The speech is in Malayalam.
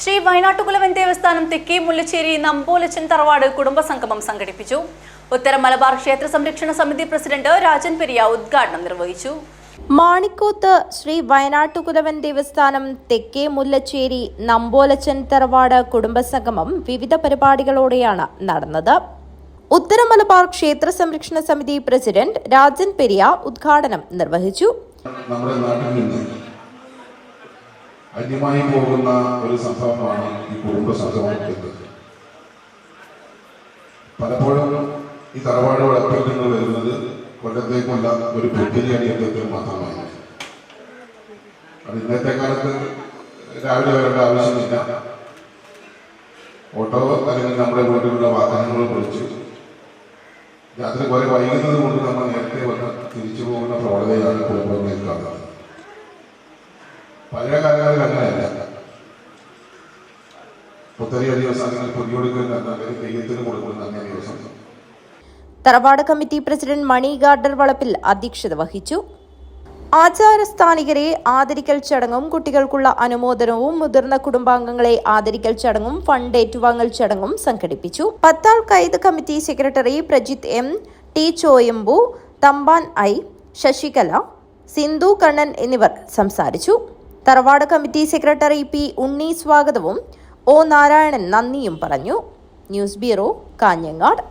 ശ്രീ വയനാട്ടുകുലവൻ ദേവസ്ഥാനം തെക്കേ മുല്ലശ്ശേരി നമ്പോലച്ചൻ തറവാട് കുടുംബസംഗമം സംഘടിപ്പിച്ചു. ഉത്തര മലബാർ ക്ഷേത്ര സംരക്ഷണ സമിതി പ്രസിഡന്റ് രാജൻ പെരിയ ഉദ്ഘാടനം നിർവഹിച്ചു. മാണിക്കോത്ത് ശ്രീ വയനാട്ടുകുലവൻ ദേവസ്ഥാനം തെക്കേ മുല്ലച്ചേരി നമ്പോലച്ചൻ തറവാട് കുടുംബസംഗമം വിവിധ പരിപാടികളോടെയാണ് നടന്നത്. ഉത്തര മലബാർ ക്ഷേത്ര സംരക്ഷണ സമിതി പ്രസിഡന്റ് രാജൻ പെരിയ ഉദ്ഘാടനം നിർവഹിച്ചു. നമ്മുടെ നാട്ടിൽ നിന്ന് അന്യമായി പോകുന്ന ഒരു സംഭവമാണ് ഈ കുടുംബ സംഗമം പലപ്പോഴും ഈ തറവാട് വളപ്പിൽ നിന്ന് വരുന്നത് കൊല്ലത്തേക്കുള്ള ഒരു പുത്തിരിയടി അടിയന്തത്തിൽ മാത്രമാണ്. അത് ഇന്നത്തെ കാലത്ത് രാവിലെ വരേണ്ട ആവശ്യമില്ല. ഓട്ടോ അല്ലെങ്കിൽ നമ്മുടെ വീട്ടിലുള്ള വാഹനങ്ങൾ പൊളിച്ച് രാത്രി കുറെ വൈകുന്നത് കൊണ്ട് നമ്മൾ നേരത്തെ വന്ന് തിരിച്ചു പോകുന്ന പ്രവണതയാണ് കുടുംബങ്ങളിൽ കാണുന്നത് പഴയ കാലങ്ങളിൽ അങ്ങനെയല്ല. തറവാട് കമ്മിറ്റി പ്രസിഡന്റ് മണി ഗാർഡർ വളപ്പിൽ അധ്യക്ഷത വഹിച്ചു. ആചാരസ്ഥാനികരെ ആദരിക്കൽ ചടങ്ങും കുട്ടികൾക്കുള്ള അനുമോദനവും മുതിർന്ന കുടുംബാംഗങ്ങളെ ആദരിക്കൽ ചടങ്ങും ഫണ്ട് ഏറ്റുവാങ്ങൽ ചടങ്ങും സംഘടിപ്പിച്ചു. പത്താൾ Kait committee secretary Prajith M T Choyambu Thampan I Sasikala Sindhu Kannan എന്നിവർ സംസാരിച്ചു. തറവാട് കമ്മിറ്റി സെക്രട്ടറി പി ഉണ്ണി സ്വാഗതവും ഒ നാരായണൻ നന്ദിയും പറഞ്ഞു. News bureau Kanhangad.